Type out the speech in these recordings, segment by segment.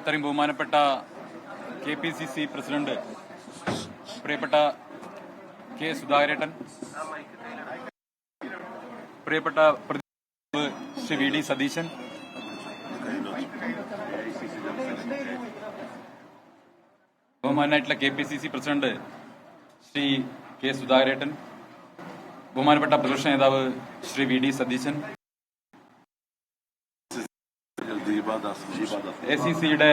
എത്രയും ബഹുമാനപ്പെട്ട K P C C president പ്രിയപ്പെട്ട കെ സുധാകരേട്ടൻ പ്രിയപ്പെട്ട Shri V D Satheesan ബഹുമാനായിട്ടുള്ള K P C C president Shri K സുധാകരേട്ടൻ ബഹുമാനപ്പെട്ട പ്രതിപക്ഷ നേതാവ് Shri V D Satheesan A C സിയുടെ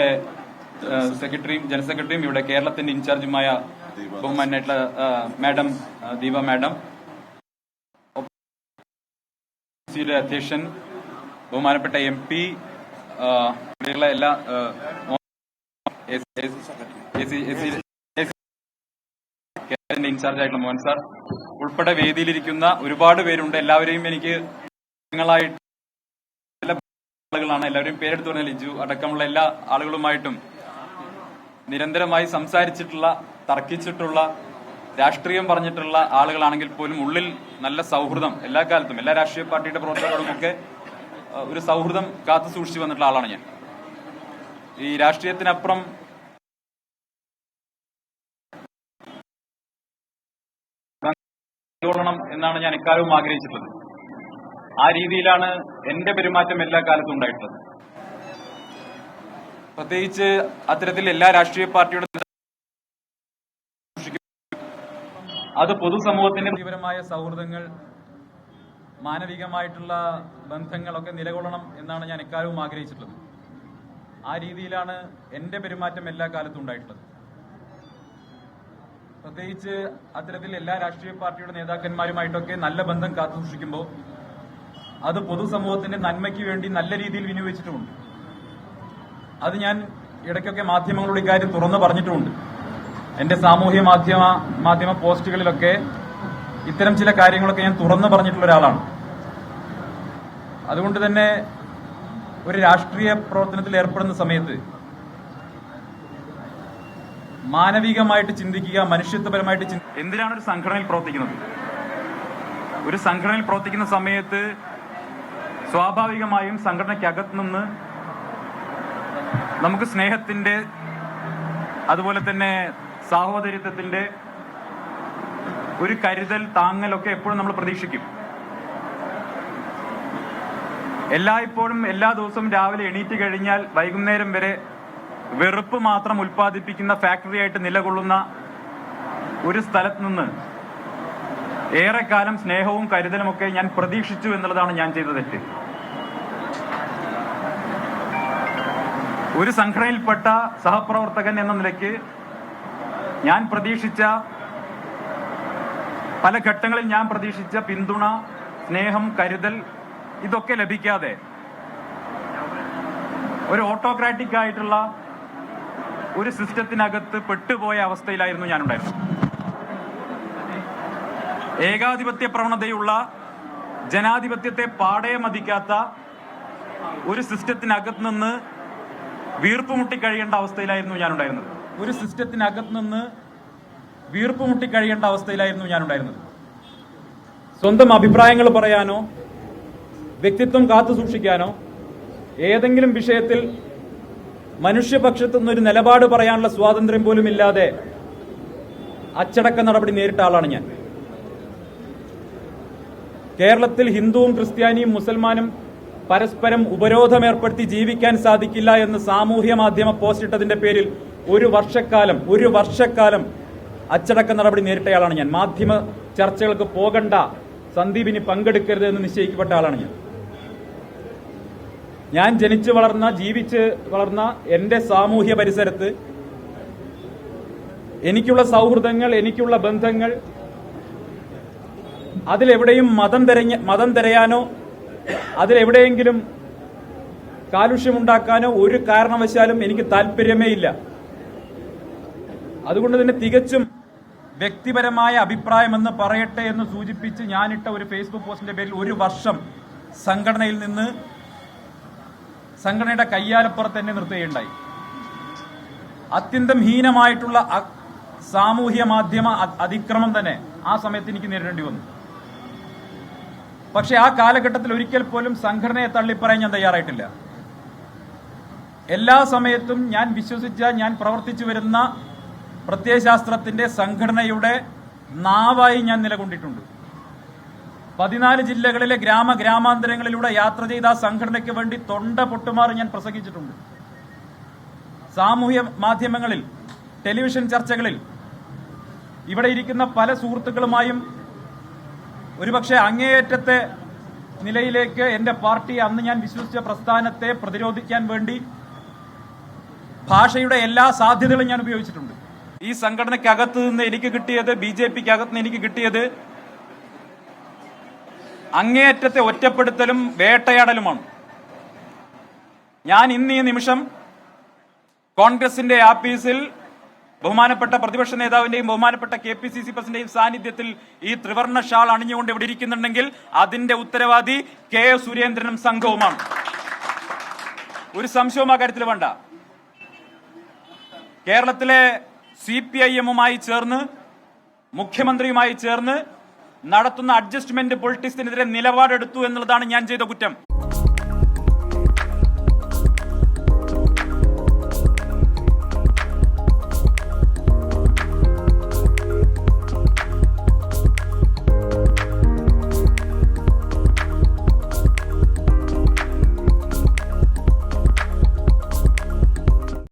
സെക്രട്ടറിയും ജനറൽ സെക്രട്ടറിയും ഇവിടെ കേരളത്തിന്റെ ഇൻചാർജുമായ ബഹുമാനായിട്ടുള്ള മാഡം ദീപ മാഡം. സിയുടെ അധ്യക്ഷൻ ബഹുമാനപ്പെട്ട എം പി എല്ലാ കേരളത്തിന്റെ ഇൻചാർജ് ആയിട്ടുള്ള മോഹൻ സാർ. ഉൾപ്പെടെ വേദിയിലിരിക്കുന്ന ഒരുപാട് പേരുണ്ട്. എല്ലാവരെയും എനിക്ക് നിങ്ങളായിട്ട് ആളുകളാണ്. എല്ലാവരും പേരെടുത്ത് പറഞ്ഞ ലിജു. അടക്കമുള്ള എല്ലാ ആളുകളുമായിട്ടും നിരന്തരമായി സംസാരിച്ചിട്ടുള്ള തർക്കിച്ചിട്ടുള്ള രാഷ്ട്രീയം പറഞ്ഞിട്ടുള്ള ആളുകളാണെങ്കിൽ പോലും ഉള്ളിൽ നല്ല സൗഹൃദം എല്ലാ കാലത്തും എല്ലാ രാഷ്ട്രീയ പാർട്ടിയുടെ പ്രവർത്തകരോടും ഒക്കെ ഒരു സൗഹൃദം കാത്തു സൂക്ഷിച്ചു വന്നിട്ടുള്ള ആളാണ് ഞാൻ. ഈ രാഷ്ട്രീയത്തിനപ്പുറം എന്നാണ് ഞാൻ എക്കാലവും ആഗ്രഹിച്ചിട്ടുള്ളത്. ആ രീതിയിലാണ് എന്റെ പെരുമാറ്റം എല്ലാ കാലത്തും ഉണ്ടായിട്ടുള്ളത്. പ്രത്യേകിച്ച് അത്തരത്തിൽ എല്ലാ രാഷ്ട്രീയ പാർട്ടിയുടെ അത് പൊതുസമൂഹത്തിന്റെ തീവ്രമായ സൗഹൃദങ്ങൾ മാനവികമായിട്ടുള്ള ബന്ധങ്ങളൊക്കെ നിലകൊള്ളണം എന്നാണ് ഞാൻ എക്കാലവും ആഗ്രഹിച്ചിട്ടുള്ളത്. ആ രീതിയിലാണ് എന്റെ പെരുമാറ്റം എല്ലാ കാലത്തും ഉണ്ടായിട്ടുള്ളത്. പ്രത്യേകിച്ച് അത്തരത്തിൽ എല്ലാ രാഷ്ട്രീയ പാർട്ടിയുടെ നേതാക്കന്മാരുമായിട്ടൊക്കെ നല്ല ബന്ധം കാത്തുസൂക്ഷിക്കുമ്പോൾ അത് പൊതുസമൂഹത്തിന്റെ നന്മയ്ക്ക് വേണ്ടി നല്ല രീതിയിൽ വിനിയോഗിച്ചിട്ടുമുണ്ട്. അത് ഞാൻ ഇടയ്ക്കൊക്കെ മാധ്യമങ്ങളോട് ഇക്കാര്യം തുറന്നു പറഞ്ഞിട്ടുമുണ്ട്. എന്റെ സാമൂഹ്യ മാധ്യമ മാധ്യമ പോസ്റ്റുകളിലൊക്കെ ഇത്തരം ചില കാര്യങ്ങളൊക്കെ ഞാൻ തുറന്നു പറഞ്ഞിട്ടുള്ള ഒരാളാണ്. അതുകൊണ്ട് തന്നെ ഒരു രാഷ്ട്രീയ പ്രവർത്തനത്തിൽ ഏർപ്പെടുന്ന സമയത്ത് മാനവികമായിട്ട് ചിന്തിക്കുക മനുഷ്യത്വപരമായിട്ട് എന്തിനാണ് ഒരു സംഘടനയിൽ പ്രവർത്തിക്കുന്നത്? ഒരു സംഘടനയിൽ പ്രവർത്തിക്കുന്ന സമയത്ത് സ്വാഭാവികമായും സംഘടനയ്ക്കകത്ത് നിന്ന് നമുക്ക് സ്നേഹത്തിന്റെ അതുപോലെ തന്നെ സാഹോദര്യത്വത്തിന്റെ ഒരു കരുതൽ താങ്ങലൊക്കെ എപ്പോഴും നമ്മൾ പ്രതീക്ഷിക്കും. എല്ലായ്പ്പോഴും എല്ലാ ദിവസവും രാവിലെ എണീറ്റ് കഴിഞ്ഞാൽ വൈകുന്നേരം വരെ വെറുപ്പ് മാത്രം ഉൽപ്പാദിപ്പിക്കുന്ന ഫാക്ടറിയായിട്ട് നിലകൊള്ളുന്ന ഒരു സ്ഥലത്ത് നിന്ന് ഏറെക്കാലം സ്നേഹവും കരുതലുമൊക്കെ ഞാൻ പ്രതീക്ഷിച്ചു എന്നുള്ളതാണ് ഞാൻ ചെയ്ത തെറ്റ്. ഒരു സംഘടനയിൽപ്പെട്ട സഹപ്രവർത്തകൻ എന്ന നിലയ്ക്ക് ഞാൻ പ്രതീക്ഷിച്ച പല ഘട്ടങ്ങളിൽ ഞാൻ പ്രതീക്ഷിച്ച പിന്തുണ സ്നേഹം കരുതൽ ഇതൊക്കെ ലഭിക്കാതെ ഒരു ഓട്ടോക്രാറ്റിക് ആയിട്ടുള്ള ഒരു സിസ്റ്റത്തിനകത്ത് പെട്ടുപോയ അവസ്ഥയിലായിരുന്നു ഞാനുണ്ടായിരുന്നത്. ഏകാധിപത്യ പ്രവണതയുള്ള ജനാധിപത്യത്തെ പാടെ മതിക്കാത്ത ഒരു സിസ്റ്റത്തിനകത്ത് നിന്ന് വീർപ്പുമുട്ടി കഴിയേണ്ട അവസ്ഥയിലായിരുന്നു ഞാനുണ്ടായിരുന്നത്. ഒരു സിസ്റ്റത്തിനകത്ത് നിന്ന് വീർപ്പുമുട്ടി കഴിയേണ്ട അവസ്ഥയിലായിരുന്നു ഞാനുണ്ടായിരുന്നത്. സ്വന്തം അഭിപ്രായങ്ങൾ പറയാനോ വ്യക്തിത്വം കാത്തു സൂക്ഷിക്കാനോ ഏതെങ്കിലും വിഷയത്തിൽ മനുഷ്യപക്ഷത്തു നിന്നൊരു നിലപാട് പറയാനുള്ള സ്വാതന്ത്ര്യം പോലും ഇല്ലാതെ അച്ചടക്ക നടപടി നേരിട്ട ആളാണ് ഞാൻ. കേരളത്തിൽ ഹിന്ദുവും ക്രിസ്ത്യാനിയും മുസൽമാനും പരസ്പരം ഉപരോധം ഏർപ്പെടുത്തി ജീവിക്കാൻ സാധിക്കില്ല എന്ന് സാമൂഹ്യ മാധ്യമ പോസ്റ്റ് ഇട്ടതിന്റെ പേരിൽ ഒരു വർഷക്കാലം ഒരു വർഷക്കാലം അച്ചടക്ക നടപടി നേരിട്ടയാളാണ് ഞാൻ. മാധ്യമ ചർച്ചകൾക്ക് പോകണ്ട സന്ദീപിന് പങ്കെടുക്കരുത് എന്ന് നിശ്ചയിക്കപ്പെട്ട ആളാണ് ഞാൻ. ഞാൻ ജനിച്ചു വളർന്ന ജീവിച്ച് വളർന്ന എന്റെ സാമൂഹ്യ പരിസരത്ത് എനിക്കുള്ള സൗഹൃദങ്ങൾ എനിക്കുള്ള ബന്ധങ്ങൾ അതിലെവിടെയും മതം തിരഞ്ഞ മതം തിരയാനോ അതിലെവിടെയെങ്കിലും കാലുഷ്യമുണ്ടാക്കാനോ ഒരു കാരണവശാലും എനിക്ക് താല്പര്യമേ ഇല്ല. അതുകൊണ്ട് തന്നെ തികച്ചും വ്യക്തിപരമായ അഭിപ്രായമെന്ന് പറയട്ടെ എന്ന് സൂചിപ്പിച്ച് ഞാനിട്ട ഒരു ഫേസ്ബുക്ക് പോസ്റ്റിന്റെ പേരിൽ ഒരു വർഷം സംഘടനയിൽ നിന്ന് സംഘടനയുടെ കയ്യാലപ്പുറത്ത് തന്നെ നിർത്തുകയുണ്ടായി. അത്യന്തം ഹീനമായിട്ടുള്ള സാമൂഹ്യ മാധ്യമ അതിക്രമം തന്നെ ആ സമയത്ത് എനിക്ക് നേരിടേണ്ടി വന്നു. പക്ഷെ ആ കാലഘട്ടത്തിൽ ഒരിക്കൽ പോലും സംഘടനയെ തള്ളിപ്പറയാൻ ഞാൻ തയ്യാറായിട്ടില്ല. എല്ലാ സമയത്തും ഞാൻ വിശ്വസിച്ച ഞാൻ പ്രവർത്തിച്ചു വരുന്ന പ്രത്യയശാസ്ത്രത്തിന്റെ സംഘടനയുടെ നാവായി ഞാൻ നിലകൊണ്ടിട്ടുണ്ട്. പതിനാല് ജില്ലകളിലെ ഗ്രാമ ഗ്രാമാന്തരങ്ങളിലൂടെ യാത്ര ചെയ്ത ആ സംഘടനയ്ക്ക് വേണ്ടി തൊണ്ട പൊട്ടുമാറി ഞാൻ പ്രസംഗിച്ചിട്ടുണ്ട്. സാമൂഹ്യ മാധ്യമങ്ങളിൽ ടെലിവിഷൻ ചർച്ചകളിൽ ഇവിടെ ഇരിക്കുന്ന പല സുഹൃത്തുക്കളുമായും ഒരുപക്ഷെ അങ്ങേയറ്റത്തെ നിലയിലേക്ക് എന്റെ പാർട്ടി അന്ന് ഞാൻ വിശ്വസിച്ച പ്രസ്ഥാനത്തെ പ്രതിരോധിക്കാൻ വേണ്ടി ഭാഷയുടെ എല്ലാ സാധ്യതകളും ഞാൻ ഉപയോഗിച്ചിട്ടുണ്ട്. ഈ സംഘടനയ്ക്കകത്ത് നിന്ന് എനിക്ക് കിട്ടിയത് ബി ജെ പിക്ക് അകത്ത് നിന്ന് എനിക്ക് കിട്ടിയത് അങ്ങേയറ്റത്തെ ഒറ്റപ്പെടുത്തലും വേട്ടയാടലുമാണ്. ഞാൻ ഇന്ന് ഈ നിമിഷം കോൺഗ്രസിന്റെ ആഫീസിൽ ബഹുമാനപ്പെട്ട പ്രതിപക്ഷ നേതാവിന്റെയും ബഹുമാനപ്പെട്ട കെ പി സി സി പ്രസിഡന്റെയും സാന്നിധ്യത്തിൽ ഈ ത്രിവർണ ഷാൾ അണിഞ്ഞുകൊണ്ട് ഇവിടെ ഇരിക്കുന്നുണ്ടെങ്കിൽ അതിന്റെ ഉത്തരവാദി കെ സുരേന്ദ്രനും സംഘവുമാണ്. ഒരു സംശയവും ആ കാര്യത്തിൽ വേണ്ട. കേരളത്തിലെ സി പി ഐ എമ്മുമായി ചേർന്ന് മുഖ്യമന്ത്രിയുമായി ചേർന്ന് നടത്തുന്ന അഡ്ജസ്റ്റ്മെന്റ് പൊളിറ്റിക്സിനെതിരെ നിലപാടെടുത്തു എന്നുള്ളതാണ് ഞാൻ ചെയ്ത കുറ്റം.